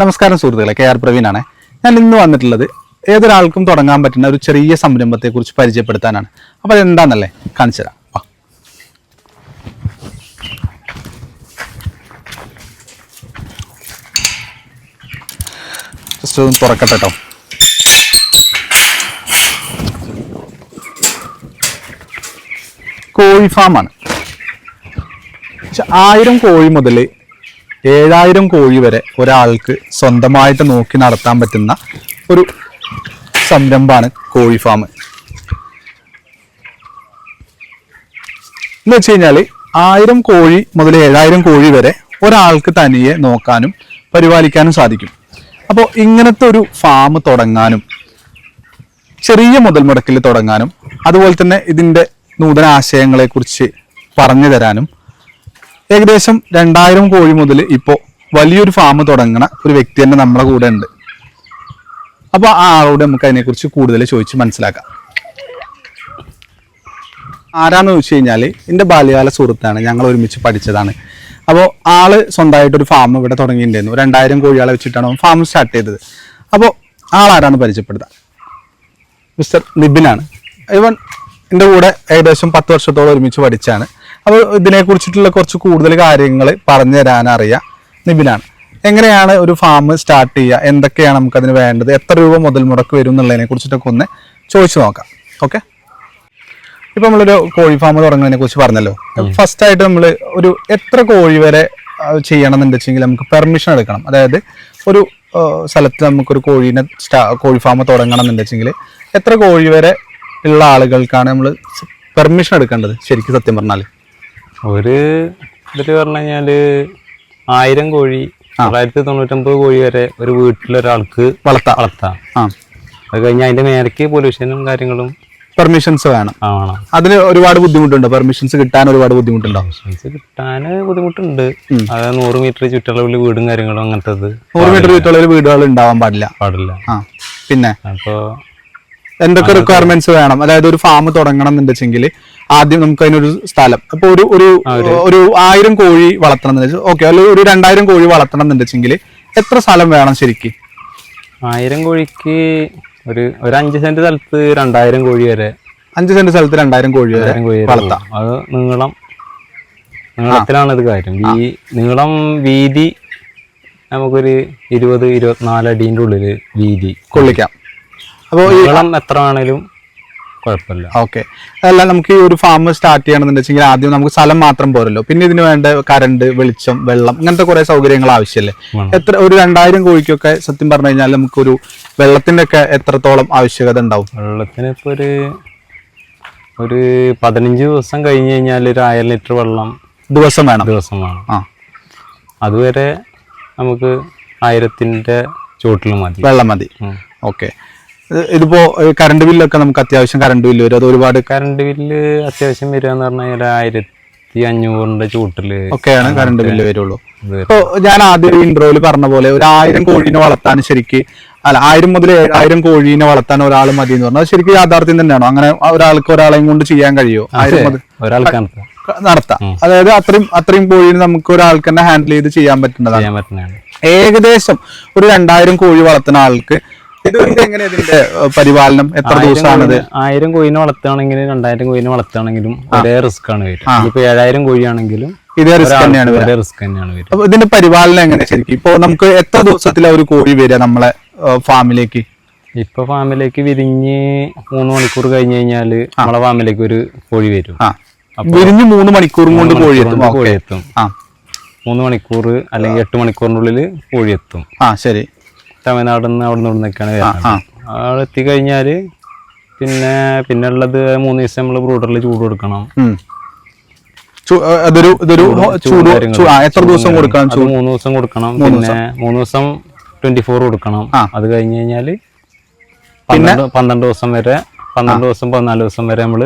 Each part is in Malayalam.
നമസ്കാരം സുഹൃത്തുക്കളെ കെ ആർ പ്രവീണാണ്. ഞാൻ ഇന്ന് വന്നിട്ടുള്ളത് ഏതൊരാൾക്കും തുടങ്ങാൻ പറ്റുന്ന ഒരു ചെറിയ സംരംഭത്തെ കുറിച്ച് പരിചയപ്പെടുത്താനാണ്. അപ്പോൾ അതെന്താണെന്നല്ലേ കാണിച്ചു തരാം. ജസ്റ്റ് ഒന്ന് തുറക്കട്ടെ കേട്ടോ കോഴി ഫാമാണ്. ആയിരം കോഴി മുതൽ ഏഴായിരം കോഴി വരെ ഒരാൾക്ക് സ്വന്തമായിട്ട് നോക്കി നടത്താൻ പറ്റുന്ന ഒരു സംരംഭമാണ് കോഴി ഫാം. എന്ന് വെച്ച് കഴിഞ്ഞാൽ ആയിരം കോഴി മുതൽ ഏഴായിരം കോഴി വരെ ഒരാൾക്ക് തനിയെ നോക്കാനും പരിപാലിക്കാനും സാധിക്കും. അപ്പോൾ ഇങ്ങനത്തെ ഒരു ഫാം തുടങ്ങാനും ചെറിയ മുതൽ മുടക്കിൽ തുടങ്ങാനും അതുപോലെ തന്നെ ഇതിന്റെ നൂതന ആശയങ്ങളെക്കുറിച്ച് പറഞ്ഞു തരാനും ഏകദേശം രണ്ടായിരം കോഴി മുതൽ ഇപ്പോൾ വലിയൊരു ഫാം തുടങ്ങണ ഒരു വ്യക്തി തന്നെ നമ്മളെ കൂടെ ഉണ്ട്. അപ്പോൾ ആ ആളോട് നമുക്ക് അതിനെക്കുറിച്ച് കൂടുതൽ ചോദിച്ച് മനസ്സിലാക്കാം. ആരാന്ന് ചോദിച്ചു കഴിഞ്ഞാൽ എന്റെ ബാല്യകാല സുഹൃത്താണ് ഞങ്ങൾ ഒരുമിച്ച് പഠിച്ചതാണ്. അപ്പോൾ ആൾ സ്വന്തമായിട്ടൊരു ഫാം ഇവിടെ തുടങ്ങിയിട്ടുണ്ടായിരുന്നു. രണ്ടായിരം കോഴികളെ വെച്ചിട്ടാണ് ഫാം സ്റ്റാർട്ട് ചെയ്തത്. അപ്പോൾ ആളാരാണ് പരിചയപ്പെടുത്താം? മിസ്റ്റർ നിബിനാണ് ഇവൻ എന്റെ കൂടെ ഏകദേശം പത്ത് വർഷത്തോളം ഒരുമിച്ച് പഠിച്ചാണ്. അപ്പോൾ ഇതിനെക്കുറിച്ചിട്ടുള്ള കുറച്ച് കൂടുതൽ കാര്യങ്ങൾ പറഞ്ഞു തരാൻ അറിയാം. നിബിനാണ്. എങ്ങനെയാണ് ഒരു ഫാം സ്റ്റാർട്ട് ചെയ്യുക? എന്തൊക്കെയാണ് നമുക്കതിന് വേണ്ടത്? എത്ര രൂപ മുതൽ മുടക്ക് വരും എന്നുള്ളതിനെ കുറിച്ചിട്ടൊക്കെ ഒന്ന് ചോദിച്ചു നോക്കാം. ഓക്കെ ഇപ്പം നമ്മളൊരു കോഴി ഫാം തുടങ്ങുന്നതിനെ കുറിച്ച് പറഞ്ഞല്ലോ. ഫസ്റ്റ് ആയിട്ട് നമ്മൾ ഒരു എത്ര കോഴി വരെ ചെയ്യണം എന്നുണ്ടെച്ചെങ്കിൽ നമുക്ക് പെർമിഷൻ എടുക്കണം. അതായത് ഒരു സ്ഥലത്ത് നമുക്കൊരു കോഴീനെ സ്റ്റാ കോഴി ഫാം തുടങ്ങണം എന്നുണ്ടെച്ചെങ്കിൽ എത്ര കോഴി വരെ ഉള്ള ആളുകൾക്കാണ് നമ്മൾ പെർമിഷൻ എടുക്കേണ്ടത്? ശരിക്കും സത്യം പറഞ്ഞാൽ ഒരു ഇതിൽ പറഞ്ഞു കഴിഞ്ഞാൽ ആയിരം കോഴി തൊള്ളായിരത്തി തൊണ്ണൂറ്റൊമ്പത് കോഴി വരെ ഒരു വീട്ടിലൊരാൾക്ക് വളർത്താം. വളർത്താം. അത് കഴിഞ്ഞ് അതിന്റെ മേലേക്ക് പൊല്യൂഷനും കാര്യങ്ങളും പെർമിഷൻസ് വേണം. അതിന് ഒരുപാട് ബുദ്ധിമുട്ടുണ്ട്? പെർമിഷൻസ് കിട്ടാൻ ഒരുപാട് ബുദ്ധിമുട്ടുണ്ടോ? പെർമിഷൻസ് കിട്ടാൻ ബുദ്ധിമുട്ടുണ്ട്. അത് നൂറ് മീറ്റർ ചുറ്റളവിൽ വീടും കാര്യങ്ങളും അങ്ങനത്തത് നൂറ് മീറ്റർ ചുറ്റുള്ള വീടുകൾ ഉണ്ടാവാൻ പാടില്ല. പാടില്ല. പിന്നെ? അപ്പോ എന്തൊക്കെ റിക്വയർമെന്റ്സ് വേണം? അതായത് ഒരു ഫാം തുടങ്ങണം എന്നുണ്ടെങ്കിൽ ആദ്യം നമുക്ക് അതിനൊരു സ്ഥലം. അപ്പൊ ഒരു ഒരു ഒരു ആയിരം കോഴി വളർത്തണം എന്ന് വെച്ചാൽ ഓക്കെ അല്ലെങ്കിൽ ഒരു രണ്ടായിരം കോഴി വളർത്തണം എന്നുണ്ടെങ്കിൽ എത്ര സ്ഥലം വേണം ശരിക്ക്? ആയിരം കോഴിക്ക് ഒരു ഒരു അഞ്ച് സെന്റ് സ്ഥലത്ത് രണ്ടായിരം കോഴി വരെ. അഞ്ച് സെന്റ് സ്ഥലത്ത് രണ്ടായിരം കോഴി വരെ രണ്ടായിരം കോഴി വരെ വളർത്താം. അത് നീളം നീളത്തിലാണ് ഇത് കാര്യം. ഈ നീളം വീതി നമുക്കൊരു ഇരുപത് ഇരുപത്തിനാല് അടീന്റെ ഉള്ളിൽ വീതി. കൊള്ളിക്കാം. അപ്പോൾ വെള്ളം എത്ര വേണേലും കുഴപ്പമില്ല. ഓക്കെ. അതല്ല നമുക്ക് ഈ ഒരു ഫാം സ്റ്റാർട്ട് ചെയ്യണമെന്നുണ്ടെങ്കിൽ ആദ്യം നമുക്ക് സ്ഥലം മാത്രം പോരല്ലോ. പിന്നെ ഇതിന് വേണ്ട കറണ്ട് വെളിച്ചം വെള്ളം അങ്ങനത്തെ കുറെ സൗകര്യങ്ങൾ ആവശ്യമല്ലേ എത്ര ഒരു രണ്ടായിരം കോഴിക്കൊക്കെ സത്യം പറഞ്ഞു കഴിഞ്ഞാൽ നമുക്കൊരു വെള്ളത്തിന്റെ ഒക്കെ എത്രത്തോളം ആവശ്യകത ഉണ്ടാവും? വെള്ളത്തിന് ഇപ്പൊ ഒരു ഒരു പതിനഞ്ച് ദിവസം കഴിഞ്ഞ് കഴിഞ്ഞാൽ ഒരു ആയിരം ലിറ്റർ വെള്ളം ദിവസം വേണം. ദിവസം വേണം. ആ. അതുവരെ നമുക്ക് ആയിരത്തിന്റെ ചുവട്ടിൽ മതി. വെള്ളം മതി. ഓക്കെ. ഇതിപ്പോ കറണ്ട് ബില്ലൊക്കെ നമുക്ക് അത്യാവശ്യം കറണ്ട് ബില്ല് വരും. അത് ഒരുപാട് കറണ്ട് ബില്ല് അത്യാവശ്യം വരിക എന്ന് പറഞ്ഞാൽ കഴിഞ്ഞാൽ ആയിരത്തി അഞ്ഞൂറിന്റെ ചൂട്ടിൽ ഒക്കെയാണ് കറണ്ട് ബില്ല് വരുള്ളൂ. ഇപ്പോ ഞാൻ ആദ്യം ഇൻട്രോയിൽ പറഞ്ഞ പോലെ ഒരു ആയിരം കോഴീനെ വളർത്താൻ ശരിക്ക് അല്ല ആയിരം മുതൽ ഏഴായിരം കോഴീനെ വളർത്താൻ ഒരാൾ മതി എന്ന് പറഞ്ഞാൽ ശരിക്കും യാഥാർത്ഥ്യം തന്നെയാണോ. അങ്ങനെ ഒരാൾക്ക് ഒരാളെയും കൊണ്ട് ചെയ്യാൻ കഴിയുമോ ആയിരം മുതൽ ഒരാൾക്ക് നടത്താം. അതായത് അത്രയും അത്രയും കോഴീനെ നമുക്ക് ഒരാൾക്ക് തന്നെ ഹാൻഡിൽ ചെയ്ത് ചെയ്യാൻ പറ്റുന്നതാണ്. ഏകദേശം ഒരു രണ്ടായിരം കോഴി വളർത്തുന്ന ആൾക്ക് എങ്ങനെ ഇതിന്റെ? പരിപാലനം എത്ര ദിവസമാണിത്? ആയിരം കോഴിനെ വളർത്തുകയാണെങ്കിലും രണ്ടായിരം കോഴിനെ വളർത്തുകയാണെങ്കിലും ഒരേ റിസ്ക് ആണ് വരും ഇപ്പൊ ഏഴായിരം കോഴിയാണെങ്കിലും ഇതേ റിസ്ക് തന്നെയാണ് ഒരേ റിസ്ക് തന്നെയാണ് വരും അപ്പൊ ഇതിന്റെ പരിപാലനം എങ്ങനെ ശരിക്കും? ഇപ്പൊ നമുക്ക് എത്ര ദിവസത്തിലാ ഒരു കോഴി വരിക നമ്മളെ ഫാമിലേക്ക്? ഇപ്പൊ ഫാമിലേക്ക് വിരിഞ്ഞ് മൂന്ന് മണിക്കൂർ കഴിഞ്ഞു കഴിഞ്ഞാൽ നമ്മളെ ഫാമിലേക്ക് ഒരു കോഴി വരും. വിരിഞ്ഞ് മൂന്ന് മണിക്കൂറും കൊണ്ട് കോഴി എത്തും. കോഴി എത്തും. മൂന്ന് മണിക്കൂർ അല്ലെങ്കിൽ എട്ട് മണിക്കൂറിനുള്ളിൽ കോഴി എത്തും. ആ ശരി. തമിഴ്നാട് നിന്ന് അവിടെ നിന്ന്. വരുന്നത്. അവിടെ എത്തിക്കഴിഞ്ഞാൽ പിന്നെ പിന്നെ ഉള്ളത് മൂന്ന് ദിവസം നമ്മൾ ബ്രൂഡറിൽ ചൂട് കൊടുക്കണം. ഇതൊരു ചൂട് എത്ര ദിവസം കൊടുക്കണം മൂന്ന് ദിവസം കൊടുക്കണം. പിന്നെ മൂന്ന് ദിവസം ട്വന്റി ഫോർ കൊടുക്കണം. അത് കഴിഞ്ഞ് കഴിഞ്ഞാൽ പന്ത്രണ്ട് പന്ത്രണ്ട് ദിവസം വരെ പന്ത്രണ്ട് ദിവസം പതിനാല് ദിവസം വരെ നമ്മൾ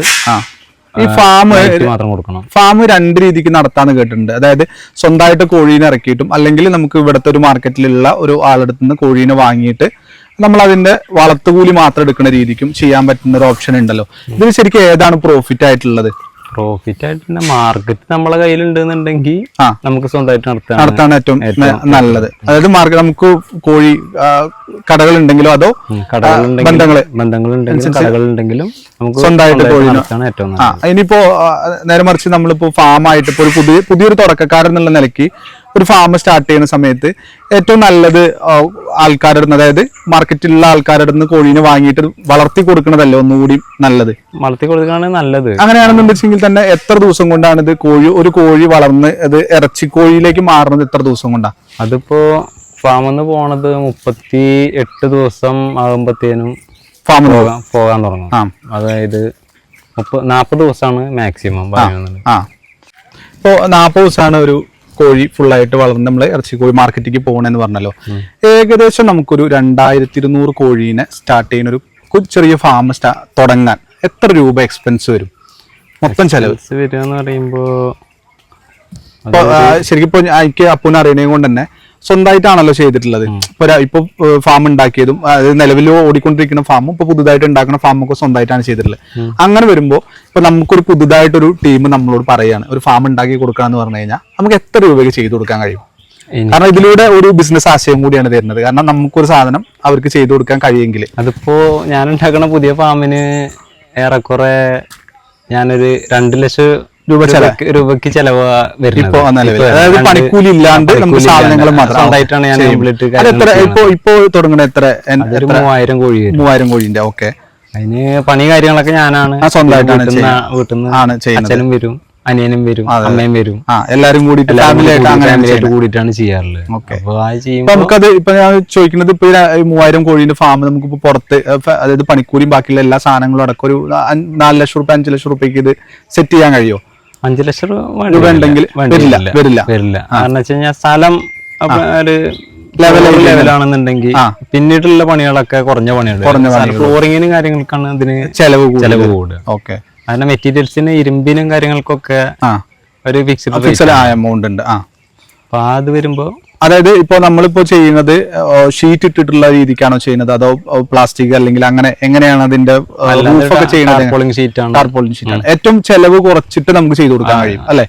ഈ ഫാം മാത്രം കൊടുക്കണം. ഫാം രണ്ട് രീതിക്ക് നടത്താന്ന് കേട്ടിട്ടുണ്ട്. അതായത് സ്വന്തമായിട്ട് കോഴീനെ ഇറക്കിയിട്ടും അല്ലെങ്കിൽ നമുക്ക് ഇവിടുത്തെ ഒരു മാർക്കറ്റിലുള്ള ഒരു ആളെടുത്ത് നിന്ന് കോഴീനെ വാങ്ങിയിട്ട് നമ്മൾ അതിന്റെ വളർത്തുകൂലി മാത്രം എടുക്കുന്ന രീതിക്കും ചെയ്യാൻ പറ്റുന്ന ഒരു ഓപ്ഷൻ ഉണ്ടല്ലോ. ഇതിൽ ശരിക്കും ഏതാണ് പ്രോഫിറ്റ് ആയിട്ടുള്ളത്? പ്രോഫിറ്റ് ആയിട്ട് മാർക്കറ്റ് നമ്മളെ കയ്യിലുണ്ടെന്നുണ്ടെങ്കിൽ. നമുക്ക് സ്വന്തമായിട്ട് നടത്താൻ നടത്താണ് ഏറ്റവും നല്ലത്. അതായത് മാർക്കറ്റ് നമുക്ക് കോഴി കടകൾ ഉണ്ടെങ്കിലും അതോ ബന്ധങ്ങളുണ്ടെങ്കിലും കടകളുണ്ടെങ്കിലും നമുക്ക് സ്വന്തമായിട്ട് കോഴി നടത്താണ് ഏറ്റവും നല്ലത്. ഇനിയിപ്പോ നേരെ മറിച്ച് നമ്മളിപ്പോ ഫാമായിട്ട് ഇപ്പൊ ഒരു പുതിയ പുതിയൊരു തുടക്കക്കാരൻ എന്നുള്ള നിലയ്ക്ക് ഒരു ഫാം സ്റ്റാർട്ട് ചെയ്യുന്ന സമയത്ത് ഏറ്റവും നല്ലത് ആൾക്കാരുടെ അതായത് മാർക്കറ്റിലുള്ള ആൾക്കാരുടെ നിന്ന് കോഴീനെ വാങ്ങിയിട്ട് വളർത്തി കൊടുക്കുന്നതല്ലേ ഒന്നുകൂടി നല്ലത്? വളർത്തി കൊടുക്കുകയാണ് നല്ലത്. അങ്ങനെയാണെന്നുണ്ടെങ്കിൽ തന്നെ എത്ര ദിവസം കൊണ്ടാണ് ഇത് കോഴി ഒരു കോഴി വളർന്ന് അത് ഇറച്ചി കോഴിയിലേക്ക് മാറുന്നത് എത്ര ദിവസം കൊണ്ടാ? അതിപ്പോ ഫാമിൽ പോണത് മുപ്പത്തി എട്ട് ദിവസം ആകുമ്പത്തേനും ഫാമിൽ പോകാൻ പോകാൻ തുടങ്ങും. അതായത് നാപ്പത് ദിവസമാണ് മാക്സിമം പറയുന്നത്. ആ. ഇപ്പോൾ നാൽപ്പത് ദിവസമാണ് ഒരു കോഴി ഫുള്ളായിട്ട് വളർന്ന് നമ്മൾ ഇറച്ചി കോഴി മാർക്കറ്റിലേക്ക് പോകണമെന്ന് പറഞ്ഞല്ലോ. ഏകദേശം നമുക്കൊരു രണ്ടായിരത്തി ഇരുന്നൂറ് കോഴീനെ സ്റ്റാർട്ട് ചെയ്യുന്ന ഒരു ചെറിയ ഫാം സ്റ്റാ തുടങ്ങാൻ എത്ര രൂപ എക്സ്പെൻസ് വരും? മൊത്തം ചെലവ്. വരിക എന്ന് പറയുമ്പോ ഇപ്പൊ ആ, ശരിക്കും ഇപ്പൊ എനിക്ക് അപ്പൂനെ അറിയണേ കൊണ്ട് തന്നെ സ്വന്തമായിട്ടാണല്ലോ ചെയ്തിട്ടുള്ളത്. ഇപ്പൊ ഫാം ഉണ്ടാക്കിയതും അതായത് നിലവിൽ ഓടിക്കൊണ്ടിരിക്കുന്ന ഫാമും ഇപ്പൊ പുതുതായിട്ട് ഉണ്ടാക്കുന്ന ഫാമൊക്കെ സ്വന്തമായിട്ടാണ് ചെയ്തിട്ടുള്ളത്. അങ്ങനെ വരുമ്പോ ഇപ്പൊ നമുക്കൊരു പുതുതായിട്ടൊരു ടീം നമ്മളോട് പറയാണ് ഒരു ഫാം ഉണ്ടാക്കി കൊടുക്കാന്ന് പറഞ്ഞു കഴിഞ്ഞാൽ നമുക്ക് എത്ര രൂപയ്ക്ക് ചെയ്തു കൊടുക്കാൻ കഴിയും? കാരണം ഇതിലൂടെ ഒരു ബിസിനസ് ആശയം കൂടിയാണ് തരുന്നത്. കാരണം നമുക്കൊരു സാധനം അവർക്ക് ചെയ്തു കൊടുക്കാൻ കഴിയുമെങ്കിൽ അതിപ്പോ ഞാൻ ഉണ്ടാക്കുന്ന പുതിയ ഫാമിന് ഏറെക്കുറെ ഞാനൊരു രണ്ട് ലക്ഷം രൂപ ചെലവ്. രൂപയ്ക്ക് ചെലവ് ഇപ്പൊ നിലവിൽ അതായത് പണിക്കൂലി ഇല്ലാണ്ട് നമുക്ക് സാധനങ്ങൾ ഇല്ലാണ്ട് മാത്രം സ്വന്തമായിട്ടാണ് ഞാൻ എത്ര ഇപ്പൊ ഇപ്പൊ തുടങ്ങണ എത്ര മൂവായിരം കോഴി മൂവായിരം കോഴിന്റെ ഓക്കെ. അതിന് പണി കാര്യങ്ങളൊക്കെ ഞാനാണ്. സ്വന്തമായിട്ടാണ് വീട്ടിൽ നിന്ന്. അച്ഛനും വരും അനിയനും വരും അമ്മയും വരും. എല്ലാരും കൂടിയിട്ട് ഫാമിലി ആയിട്ട് അങ്ങനെ കൂടിയിട്ടാണ് ചെയ്യാറുള്ളത്. നമുക്കത് ഇപ്പൊ ഞാൻ ചോദിക്കുന്നത് ഇപ്പൊ മൂവായിരം കോഴീന്റെ ഫാം നമുക്ക് ഇപ്പൊ പുറത്ത് അതായത് പണിക്കൂലിയും ബാക്കിയുള്ള എല്ലാ സാധനങ്ങളും അടക്കം ഒരു നാല് ലക്ഷം റുപ്യ അഞ്ചു ലക്ഷം റുപ്യക്ക് ഇത് സെറ്റ് ചെയ്യാൻ കഴിയോ? അഞ്ചു ലക്ഷം രൂപ വരില്ല. ഉണ്ടെങ്കിൽ വേണ്ടി. വരില്ല, വരില്ല. വരില്ല. വരില്ല. കാരണം വെച്ച് കഴിഞ്ഞാൽ സ്ഥലം ഒരു ലെവലാണെന്നുണ്ടെങ്കിൽ പിന്നീടുള്ള പണികളൊക്കെ കുറഞ്ഞ പണികൾ ഫ്ലോറിങ്ങിനും കാര്യങ്ങൾക്കാണ് ഇതിന് ചെലവ് ചെലവ് കൂടുക. ഓക്കെ. അതിന്റെ മെറ്റീരിയൽസിന് ഇരുമ്പിനും കാര്യങ്ങൾക്കൊക്കെ ഒരു ഫിക്സ്ഡ് ഫിക്സഡ് എമൗണ്ട് ഉണ്ട്. ആ. അപ്പൊ അത് വരുമ്പോ അതായത് ഇപ്പോൾ നമ്മളിപ്പോ ചെയ്യുന്നത് ഷീറ്റ് ഇട്ടിട്ടുള്ള രീതിക്കാണോ ചെയ്യുന്നത്? അതോ പ്ലാസ്റ്റിക് അല്ലെങ്കിൽ അങ്ങനെ എങ്ങനെയാണ് അതിന്റെ ചെയ്യുന്നത്? ഷീറ്റ് ഏറ്റവും ചെലവ് കുറച്ചിട്ട് നമുക്ക് ചെയ്തു കൊടുക്കാൻ കഴിയും അല്ലെ?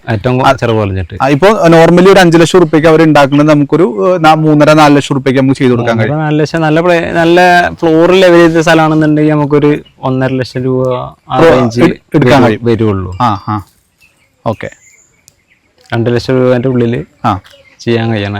ഇപ്പൊ നോർമലി ഒരു അഞ്ചു ലക്ഷം റുപ്യക്ക് അവർ ഉണ്ടാക്കുന്നത് നമുക്കൊരു മൂന്നര നാല് ലക്ഷം റുപ്യക്ക് നമുക്ക് ചെയ്തു കൊടുക്കാൻ കഴിയും. നാല് ലക്ഷം നല്ല നല്ല ഫ്ലോർ ലെവൽ ചെയ്ത സ്ഥലമാണെന്നുണ്ടെങ്കിൽ നമുക്കൊരു ഒന്നര ലക്ഷം രൂപ എടുക്കാൻ കഴിയും. വരുള്ളൂ ആ ആ. ഓക്കെ രണ്ട് ലക്ഷം രൂപ ഉള്ളിൽ ചെയ്യാൻ കഴിയണ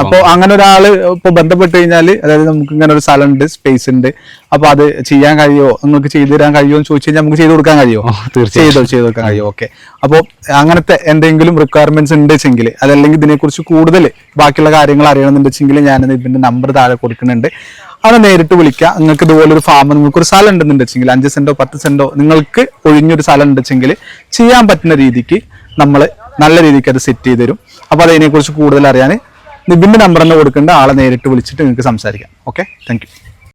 അപ്പൊ അങ്ങനെ ഒരാൾ ഇപ്പൊ ബന്ധപ്പെട്ട് കഴിഞ്ഞാൽ അതായത് നമുക്ക് ഇങ്ങനെ ഒരു സ്ഥലം ഉണ്ട് സ്പേസ് ഉണ്ട്. അപ്പൊ അത് ചെയ്യാൻ കഴിയുമോ? നിങ്ങൾക്ക് ചെയ്തു തരാൻ കഴിയുമോ എന്ന് ചോദിച്ചു കഴിഞ്ഞാൽ നമുക്ക് ചെയ്തു കൊടുക്കാൻ കഴിയുമോ? തീർച്ചയായും. ചെയ്തോ ചെയ്തു കൊടുക്കാൻ കഴിയുമോ? ഓക്കെ. അപ്പോൾ അങ്ങനത്തെ എന്തെങ്കിലും റിക്വയർമെന്റ്സ് ഉണ്ടെച്ചെങ്കിൽ അതല്ലെങ്കിൽ ഇതിനെക്കുറിച്ച് കൂടുതൽ ബാക്കിയുള്ള കാര്യങ്ങൾ അറിയണമെന്നുണ്ടെച്ചെങ്കിൽ ഞാൻ ഇതിന്റെ നമ്പർ താഴെ കൊടുക്കുന്നുണ്ട്. അവിടെ നേരിട്ട് വിളിക്കുക നിങ്ങൾക്ക് ഇതുപോലെ ഒരു ഫാം നിങ്ങൾക്ക് ഒരു സ്ഥലം ഉണ്ടെന്നുണ്ടെച്ചെങ്കിൽ അഞ്ച് സെന്റോ പത്ത് സെന്റോ നിങ്ങൾക്ക് ഒഴിഞ്ഞൊരു സ്ഥലം ഉണ്ടെച്ചെങ്കിൽ ചെയ്യാൻ പറ്റുന്ന രീതിക്ക് നമ്മൾ നല്ല രീതിക്ക് അത് സെറ്റ് ചെയ്ത് തരും. അപ്പോൾ അതിനെക്കുറിച്ച് കൂടുതൽ അറിയാൻ നിബിന്റെ നമ്പർ തന്നെ കൊടുക്കേണ്ട ആളെ നേരിട്ട് വിളിച്ചിട്ട് നിങ്ങൾക്ക് സംസാരിക്കാം. Okay thank